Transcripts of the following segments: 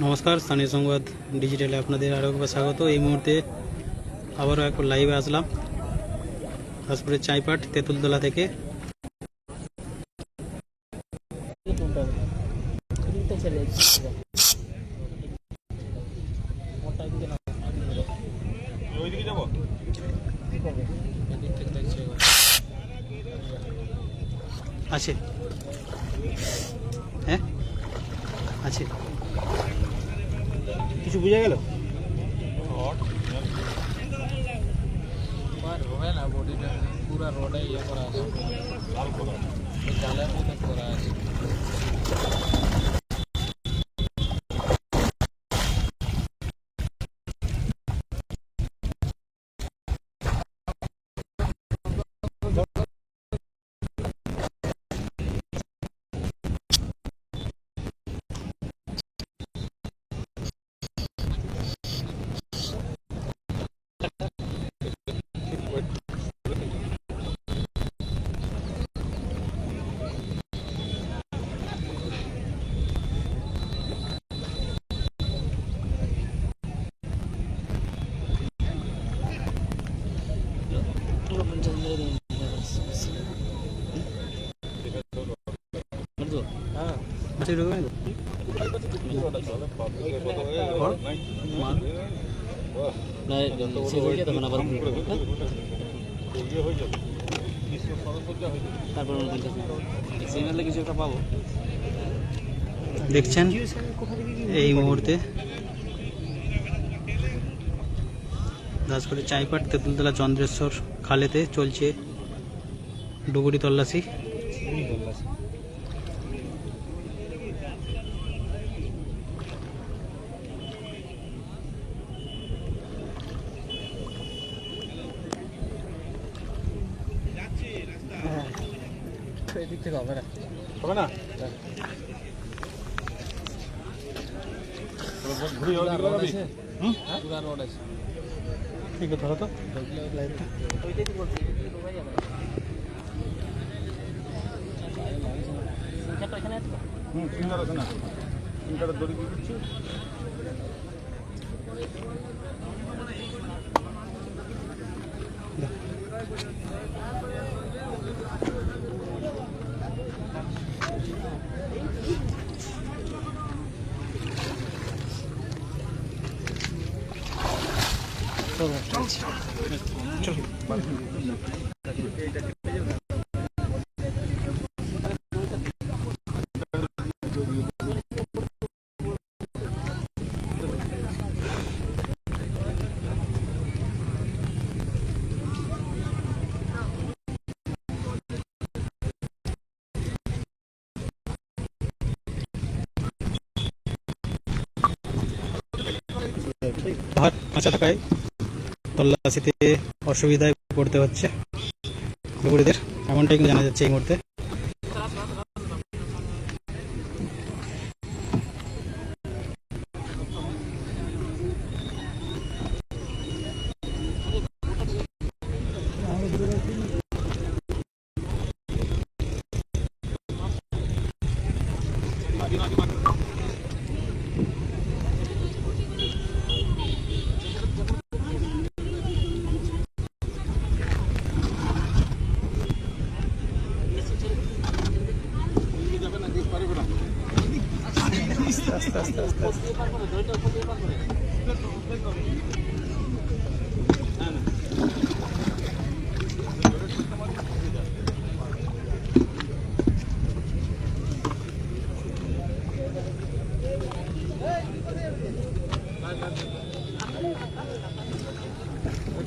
নমস্কার স্থানীয় সংবাদ ডিজিটালে আপনাদের আরও একবার স্বাগত এই মুহূর্তে আবারও একবার লাইভে আসলাম দাসপুরের চাইপাট তেঁতুলতলা থেকে আছে হ্যাঁ আছে কিছু বুঝে গেল? না বডিটা পুরো রোডে ইয়ে করা আছে। জালের মতো করা আছে। তারপর কিছু একটা পাবো দেখছেন এই মুহূর্তে দাসপুরের চাইপাট তেঁতুলতলা চন্দ্রেশ্বর খালেতে চলছে ডুবুরি তল্লাশি। এদিক থেকে হবে না। হবে না? ঘুরে রোড আছে। ঠিক আছে ধরো তো? হুম সিঙ্গার আছে না। দড়ি দিচ্ছি। কাঁচা থাকায় তল্লাশিতে অসুবিধায় পড়তে হচ্ছে। ডুবুরিদের এমনটাই কিন্তু জানা যাচ্ছে এই মুহূর্তে।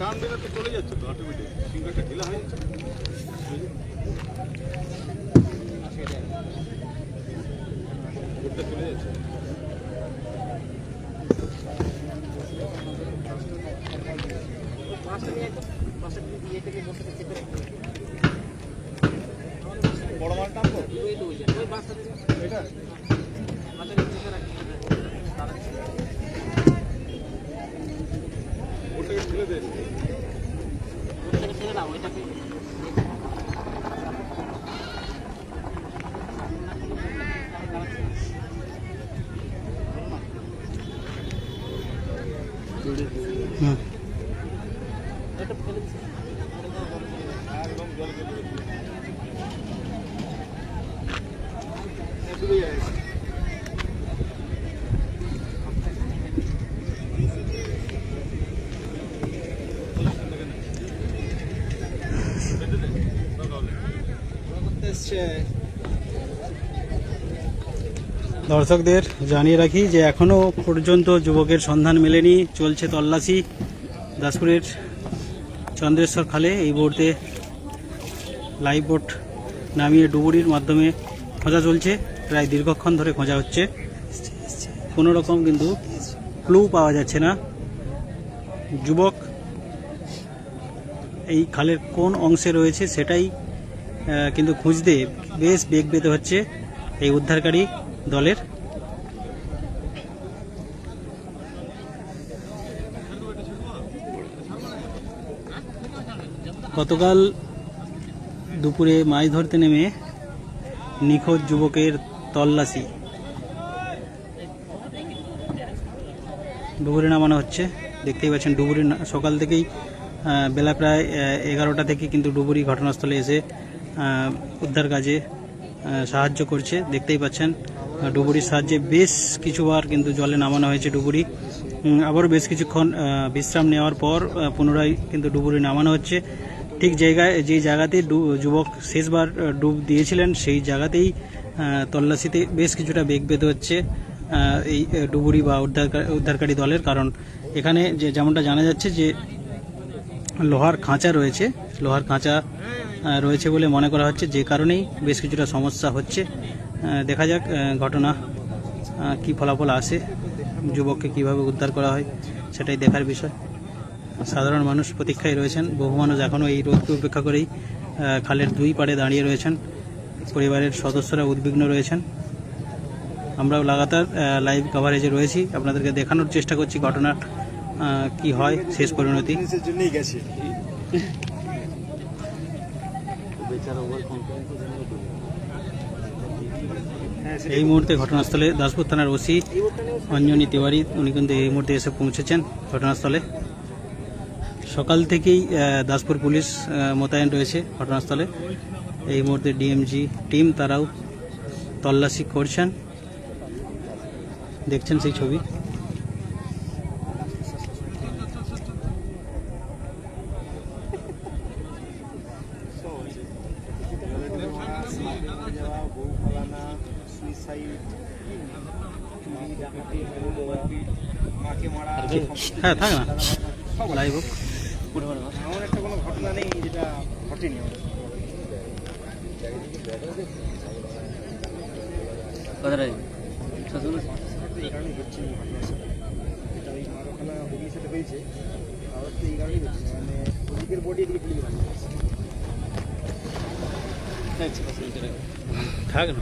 টান দিলে তো চলে যাচ্ছে তো অটোমেটিক সিঙ্গারটা ঢিলা হয়ে যাচ্ছে। দর্শকদের জানিয়ে রাখি যে এখনও পর্যন্ত যুবকের সন্ধান মেলেনি, চলছে তল্লাশি। দাসপুরের চন্দ্রেশ্বর খালে এই মুহূর্তে লাইভ বোট নামিয়ে ডুবুরির মাধ্যমে খোঁজা চলছে। প্রায় দীর্ঘক্ষণ ধরে খোঁজা হচ্ছে। কোনো রকম কিন্তু ক্লু পাওয়া যাচ্ছে না। যুবক এই খালের কোন অংশে রয়েছে সেটাই কিন্তু খুঁজতে বেশ বেগ পেতে হচ্ছে এই উদ্ধারকারী দলের। গতকাল দুপুরে মাছ ধরতে নেমে নিখোঁজ যুবকের তল্লাশি। ডুবুরি নামানো হচ্ছে। দেখতেই পাচ্ছেন, ডুবুরি সকাল থেকেই বেলা প্রায় এগারোটা থেকে কিন্তু ডুবুরি ঘটনাস্থলে এসে উদ্ধার কাজে সাহায্য করছে। দেখতেই পাচ্ছেন ডুবুরির সাহায্যে বেশ কিছুবার কিন্তু জলে নামানো হয়েছে ডুবুরি। আবারও বেশ কিছুক্ষণ বিশ্রাম নেওয়ার পর পুনরায় কিন্তু ডুবুরি নামানো হচ্ছে। ঠিক জায়গায় যে জায়গাতে যুবক শেষবার ডুব দিয়েছিলেন, সেই জায়গাতেই তল্লাশিতে বেশ কিছুটা বেগ পেতে হচ্ছে এই ডুবুরি বা উদ্ধার উদ্ধারকারী দলের। কারণ এখানে যে, যেমনটা জানা যাচ্ছে যে, লোহার খাঁচা রয়েছে। লোহার কাঁচা রয়েছে বলে মনে করা হচ্ছে। যে কারণেই বেশ কিছুটা সমস্যা হচ্ছে। দেখা যাক ঘটনা কি ফলাফল আসে যুবককে কীভাবে উদ্ধার করা হয় সেটাই দেখার বিষয়। সাধারণ মানুষ প্রতীক্ষায় রয়েছেন। বহু মানুষ এখনও এই রোদকে উপেক্ষা করেই খালের দুই পাড়ে দাঁড়িয়ে রয়েছেন। পরিবারের সদস্যরা উদ্বিগ্ন রয়েছেন। আমরাও লাগাতার লাইভ কভারেজে রয়েছি। আপনাদেরকে দেখানোর চেষ্টা করছি ঘটনার আহ, কি হয় শেষ পরিণতি। এই মুহূর্তে ঘটনাস্থলে দাসপুর থানার ওসি অঞ্জনী তিওয়ারি, উনি কিন্তু এই মুহূর্তে এসে পৌঁছেছেন ঘটনাস্থলে। সকাল থেকেই দাসপুর পুলিশ মোতায়েন রয়েছে ঘটনাস্থলে। এই মুহূর্তে ডিএমজি টিম তারাও তল্লাশি করছেন। দেখছেন সেই ছবি। হ্যাঁ থাক না লাইভ হোক এমন একটা কোনো ঘটনা নেই যেটা ঘটেনি আমাদের এই কারণেই হচ্ছে এই ঘটনা এটা ওই মারখানা হুগলির সাথে হয়েছে আবার তো এই কারণেই হচ্ছে মানে ওদিকের বডি এদিকে তুলে ভালো থাক না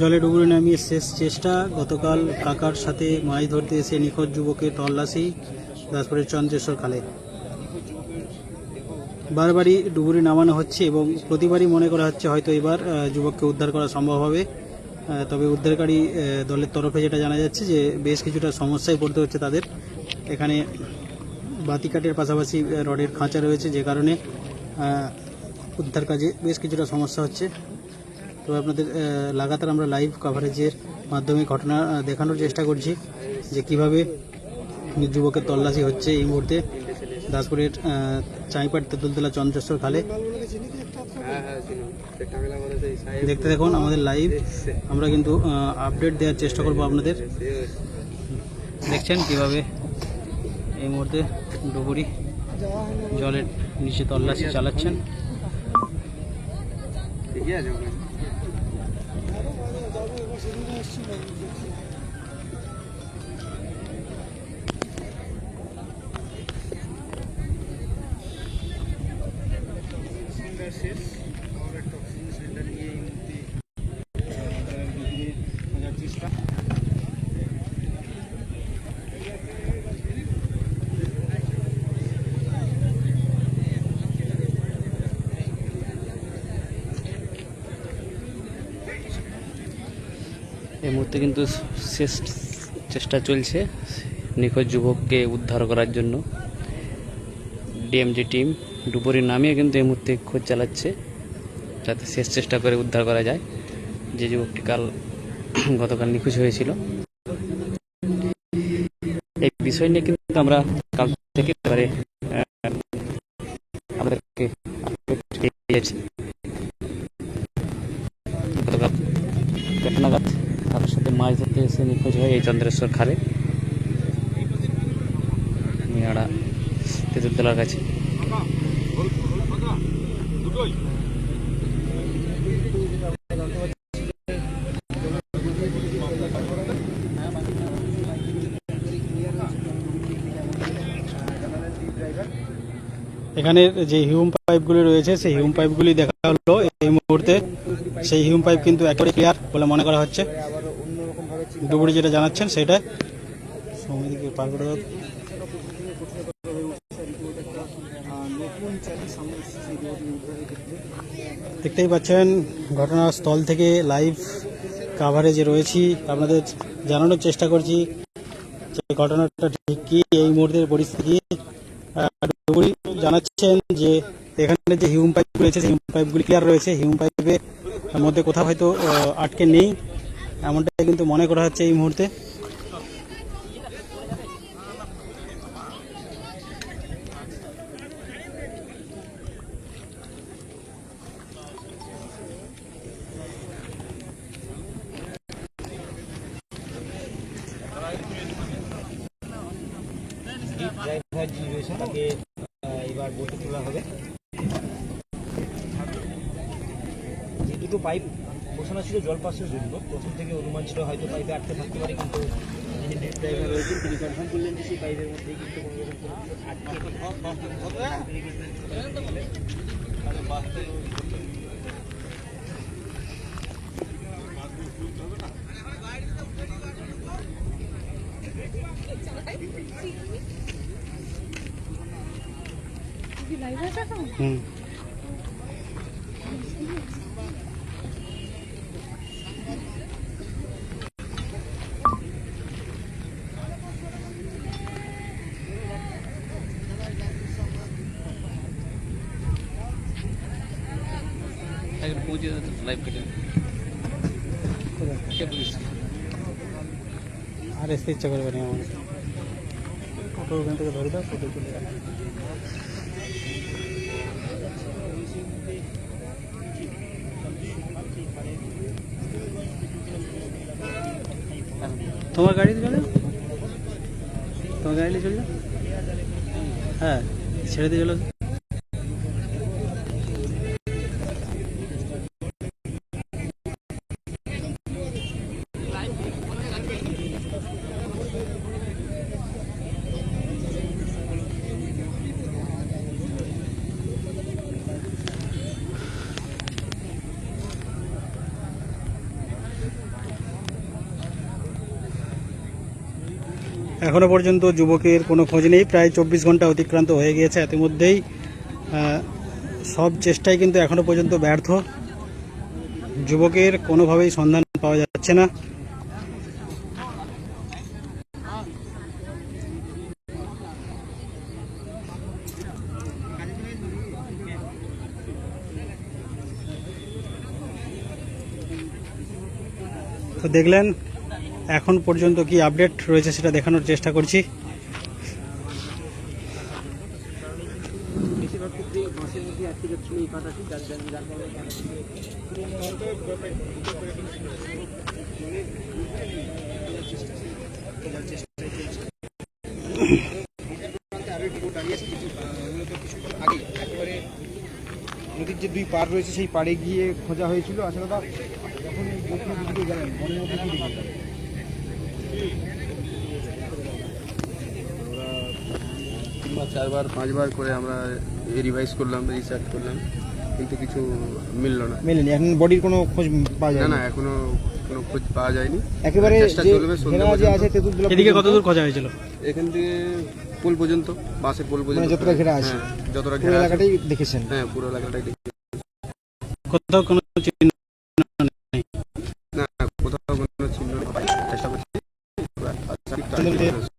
জলে ডুবুরে নামিয়ে শেষ চেষ্টা। গতকাল কাকার সাথে মাছ ধরতে এসে নিখোঁজ যুবকের তল্লাশি, দাসপুরের চন্দ্রেশ্বর খালে। বারবারই ডুবুরি নামানো হচ্ছে এবং প্রতিবারই মনে করা হচ্ছে হয়তো এবার যুবককে উদ্ধার করা সম্ভব হবে। তবে উদ্ধারকারী দলের তরফে যেটা জানা যাচ্ছে যে বেশ কিছুটা সমস্যায় পড়তে হচ্ছে তাদের। এখানে বাতি বাতিকাটের পাশাপাশি রডের খাঁচা রয়েছে যে কারণে উদ্ধার কাজে বেশ কিছুটা সমস্যা হচ্ছে। তো আপনাদের লাগাতার আমরা লাইভ কভারেজের মাধ্যমে ঘটনা দেখানোর চেষ্টা করছি যে কীভাবে যুবকের তল্লাশি হচ্ছে এই মুহূর্তে। দাসপুরের চাঁইপাট তেঁতুলতলা চন্দ্রেশ্বর খালে। দেখতে দেখুন, আমাদের লাইভ আমরা কিন্তু আপডেট দেওয়ার চেষ্টা করব আপনাদের। দেখছেন কীভাবে এই মুহূর্তে ডুবুরি জলের নিচে তল্লাশি চালাচ্ছেন? ঠিকই আছে এই মুহূর্তে কিন্তু শেষ চেষ্টা চলছে নিখোঁজ যুবককে উদ্ধার করার জন্য। ডিএমজি টিম ডুবুরি নামিয়ে কিন্তু এই মুহূর্তে খোঁজ চালাচ্ছে, যাতে শেষ চেষ্টা করে উদ্ধার করা যায়। যে যুবকটি কাল গতকাল নিখোঁজ হয়েছিল। এই বিষয় নিয়ে কিন্তু আমরা কাল থেকে এবারে আমাদেরকে গতকাল তার সাথে মাছ ধরতে এসে নিখোঁজ হয় এই চন্দ্রেশ্বর খালে মিয়াড়া তেঁতুলতলার কাছে। এখানে যে হিউম পাইপগুলি রয়েছে, সেই হিউম পাইপগুলি দেখা হলো। এই মুহূর্তে সেই হিউম পাইপ কিন্তু একেবারে ক্লিয়ার বলে মনে করা হচ্ছে। ডুবুরি যেটা জানাচ্ছেন ক্ষেত্রে দেখতেই পাচ্ছেন, ঘটনাস্থল থেকে লাইভ কাভারেজে রয়েছি। আপনাদের জানানোর চেষ্টা করছি যে ঘটনাটা ঠিক কি, এই মুহূর্তের পরিস্থিতি ডুবুরি জানাচ্ছেন যে এখানে যে হিউম পাইপ রয়েছে হিউম পাইপগুলি ক্লিয়ার রয়েছে। হিউম পাইপের মধ্যে কোথাও হয়তো আটকে নেই। এমনটাই কিন্তু মনে করা হচ্ছে এই মুহূর্তে। তাকে এবার বসে তোলা হবে। যে দুটো পাইপ বসানো ছিল জল পাশের জন্য। প্রথম থেকে অনুমান ছিল হয়তো পাইপে আটকে থাকতে পারে কিন্তু যিনি নেট ড্রাইভার রয়েছেন তিনি কনফার্ম করলেন যে সেই পাইপের মধ্যে কিন্তু আটকে হুম পৌঁছে লাইভ কেটে কে পুলিশ আর আসতে ইচ্ছা করবে না আমার টোটো ওখান থেকে ধরে দাও টোটো চলে যাবে তোমার গাড়িতে চলে তোমার গাড়িতে চলে? হ্যাঁ ছেড়ে দিয়ে চলো এখনও পর্যন্ত যুবকের কোনো খোঁজ নেই। প্রায় চব্বিশ ঘণ্টা অতিক্রান্ত হয়ে গিয়েছে। ইতিমধ্যেই সব চেষ্টাই কিন্তু এখনও পর্যন্ত ব্যর্থ। যুবকের কোনোভাবেই সন্ধান পাওয়া যাচ্ছে না। তো দেখলেন এখন পর্যন্ত কি আপডেট রয়েছে সেটা দেখানোর চেষ্টা করছি নদীর যে দুই পাড় রয়েছে, সেই পাড়ে গিয়ে খোঁজা হয়েছিল আসলে দাদা যখন গেলেন? তিনবার চারবার পাঁচবার করে আমরা রিভাইজ করলাম রিসার্চ করলাম কিন্তু কিছু মিললো না। মেলেনি। এখন বডির কোনো খোঁজ পাওয়া যায় না না এখনও কোনো খোঁজ পাওয়া যায়নি। একেবারে চেষ্টা যে চলবে সন্ধ্যা ঘেরা যে পর্যন্ত। আছে তেঁতুলতলা এদিকে কত দূর খোঁজা হয়েছিল? এখান থেকে পোল পর্যন্ত বাসের পুল পর্যন্ত মানে যতটা ঘেরা আছে? হ্যাঁ, যতটা ঘেরা এলাকাটাই দেখেছেন। হ্যাঁ পুরো এলাকাটাই দেখেছেন কোথাও কোনো চিহ্ন Kendini